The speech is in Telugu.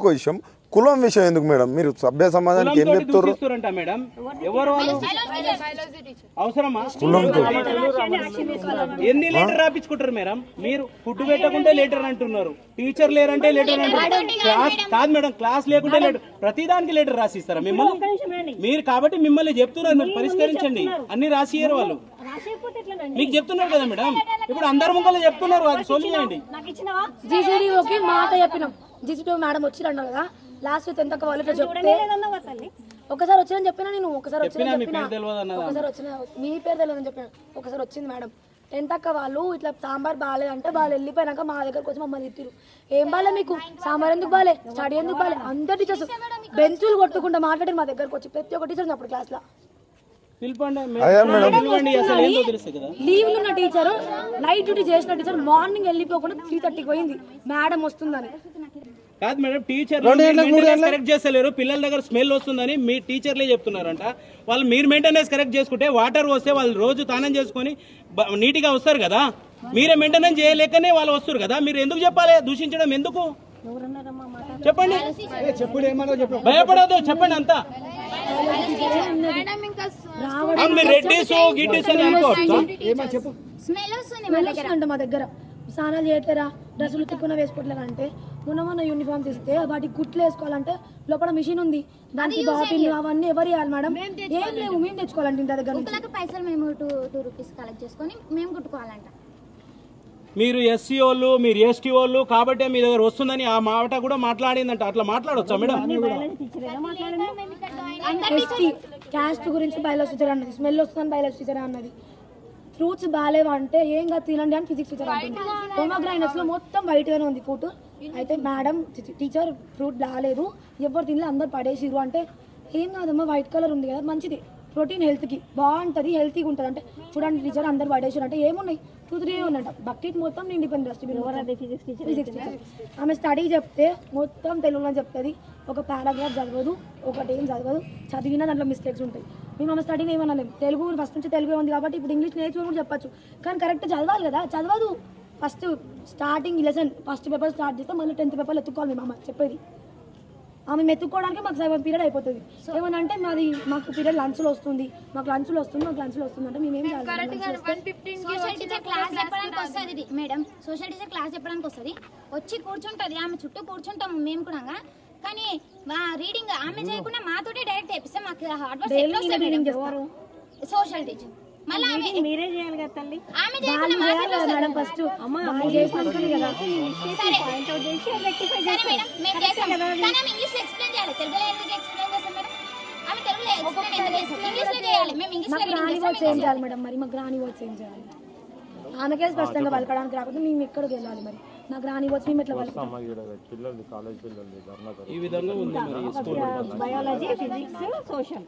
ఇంకొక విషయం కులం విషయం ఎందుకు మేడం? మీరు సభ్య సమాజానికి ఏం చెప్తారు దూషిస్తురంట మేడం. ఎవరు వాళ్ళు? అవసరమా? కులంతో. ఎన్ని లీటర్ రాపించుకుంటారు మేడం? మీరు ఫుడ్ పెట్టకుంటే లీటర్ అంటున్నారు. టీచర్ లేరంటే లీటర్ అంటున్నారు. క్లాస్ కాదు మేడం క్లాస్ లేకుంటే లీటర్ ప్రతిదానికి లీటర్ రాసిస్తారా మిమ్మల్ని? మీరు కాబట్టి మిమ్మల్ని చెప్తున్నారు పరిష్కరించండి. అన్ని రాసియ్యారు వాళ్ళు. మీకు చెప్తున్నారు కదా మేడం? ఇప్పుడు అందరు ముంగలు చెప్తున్నారు అది సొల్యూషన్ చేయండి. జీసీడీఓకి మాట చెప్పినాం. జీసీడీఓ మేడం వచ్చి అన్నారు కదా లాస్ట్ టెన్త్ అక్క వాళ్ళు చెప్తే ఒకసారి వచ్చిందని చెప్పినా నేను ఒకసారి చెప్పినా వచ్చిన మీ చెప్పిన. ఒకసారి వచ్చిన మీ పేరు తెలియదని చెప్పిన. ఒకసారి వచ్చింది మేడం టెన్త్ అక్క వాళ్ళు ఇట్లా సాంబార్ బాగాలేదంటే వాళ్ళు వెళ్ళిపోయినాక మా దగ్గరకు వచ్చి మమ్మల్ని తిట్టిరు ఏం బాలే మీకు? సాంబార్ ఎందుకు బాలే? స్టడీ ఎందుకు బాలే? అందరు టీచర్స్ బెంచులు కొట్టుకుంటా మాట్లాడి మా దగ్గరకు వచ్చి. ప్రతి ఒక్క టీచర్ అప్పుడు క్లాస్ లో పిలపండి అయ్యా మేడం. పిలవండి అసలు ఏంటో తెలుస్తుంది కదా. లీవ్ ఉన్న టీచర్ నైట్ డ్యూటీ చేసిన టీచర్ మార్నింగ్ వెళ్ళిపోకుండా త్రీ థర్టీకి పోయింది. మేడం వస్తుందని. కాదు మేడం టీచర్ కరెక్ట్ చేస్తలేరు. పిల్లల దగ్గర స్మెల్ వస్తుందని మీ టీచర్లే చెప్తున్నారంట. వాళ్ళు మీరు మెయింటెనెన్స్ కరెక్ట్ చేసుకుంటే వాటర్ వస్తే వాళ్ళు రోజు స్నానం చేసుకొని నీట్గా వస్తారు కదా. మీరే మెయింటెనెన్స్ చేయలేకనే వాళ్ళు వస్తారు కదా. మీరు ఎందుకు చెప్పాలి? దూషించడం ఎందుకు? చెప్పండి. భయపడదు చెప్పండి అంతా. రెడ్డిస్ గిడ్డిస్ స్మెల్ వస్తుంది. మా దగ్గర. స్నానాలు చేయట్లేరా? డ్రెస్సులు తిక్కున వేసుకోవట్లేరా అంటే. మొన్న మొన్న యూనిఫామ్స్ ఇస్తే వాటికి కుట్లు వేసుకోవాలంటే లోపల మిషన్ ఉంది. దానికి బాటిల్ అవన్నీ ఎవరు ఇవ్వాలి మేడం? ఏం లేవు మేము తెచ్చుకోవాలంటే ఇంటి దగ్గర పైసలు మేము టూ టూ రూపీస్ కలెక్ట్ చేసుకొని మేము కుట్టుకోవాలంట. మీరు ఎస్సీ వాళ్ళు మీరు ఎస్టీ వాళ్ళు కాబట్టి మీ దగ్గర వస్తుందని ఆ మాట కూడా మాట్లాడిందంట. అట్లా మాట్లాడొచ్చా మేడం? ఎస్టీ క్యాస్ట్ గురించి బయాలజీ టీచర్ అన్నది స్మెల్ వస్తుందని బయాలజీ టీచర్ అన్నది. ఫ్రూట్స్ బాగాలేవా అంటే ఏం కాదు తినండి అని ఫిజిక్స్ టీచర్ అంటుంది. హోమోగ్రైనస్లో మొత్తం వైట్ గానే ఉంది ఫుడ్ అయితే మేడం టీచర్ ఫ్రూట్ బాగాలేదు ఎవరు తినలే అందరు పడేసిరు అంటే ఏం కాదమ్మా వైట్ కలర్ ఉంది కదా మంచిది. ప్రోటీన్ హెల్త్కి బాగుంటుంది హెల్తీగా ఉంటుంది. అంటే చూడండి టీచర్ అందరు పడేసారు అంటే ఏమున్నాయి? టూ త్రీ ఉన్నాయంట బకెట్ మొత్తం నిండిపోయింది డస్ట్బిన్ ఫిజిక్స్ టీచర్ ఆమె స్టడీ చెప్తే మొత్తం తెలుగులో చెప్తుంది. ఒక పారాగ్రాఫ్ చదవదు ఒకటి ఏం చదవదు. చదివినా దాంట్లో మిస్టేక్స్ ఉంటాయి. మేము ఆమె స్టడీని ఏమనలేము తెలుగు ఫస్ట్ నుంచి తెలుగు ఉంది కాబట్టి ఇప్పుడు ఇంగ్లీష్ నేర్చుకుని కూడా చెప్పచ్చు. కానీ కరెక్ట్ చదవాలి కదా చదవదు. First starting lesson first paper start చేస్తే మళ్ళీ టెన్త్ పేపర్లో ఎత్తుకోవాలి మేము అమ్మ చెప్పేది. ఆమె మెత్తుకోవడానికి మాకు సగం పీరియడ్ అయిపోతుంది. ఏమన్నా అంటే మాది మాకు పీరియడ్ లంచ్లో వస్తుంది. మాకు లంచ్లో వస్తుంది మాకు లంచ్లో వస్తుంది అంటే మేము క్లాస్ చెప్పడానికి వస్తుంది మేడం సోషల్ టీచర్ క్లాస్ చెప్పడానికి వస్తుంది. వచ్చి కూర్చుంటది ఆమె చుట్టూ కూర్చుంటాము మేము కూడా కానీ రీడింగ్ ఆమె చేయకుండా మాతోటి డైరెక్ట్ చేపిస్తే మాకు హార్డ్ వర్క్ సోషల్ టీచర్ మీరే చేయాలి కదా తల్లి. Madam first. వాళ్ళు చేసినాకనే కదా. చేసి రెక్టిఫై చేయాలి. మేడం? మరి మాకు రాని వర్డ్స్ ఏం చేయాలి? ఆమెకే స్పష్టంగా పలకడానికి రాకపోతే మేము ఎక్కడికి వెళ్ళాలి మరి? నాకు రాని వర్డ్స్ మేము ఎట్లా బయాలజీ ఫిజిక్స్ సోషల్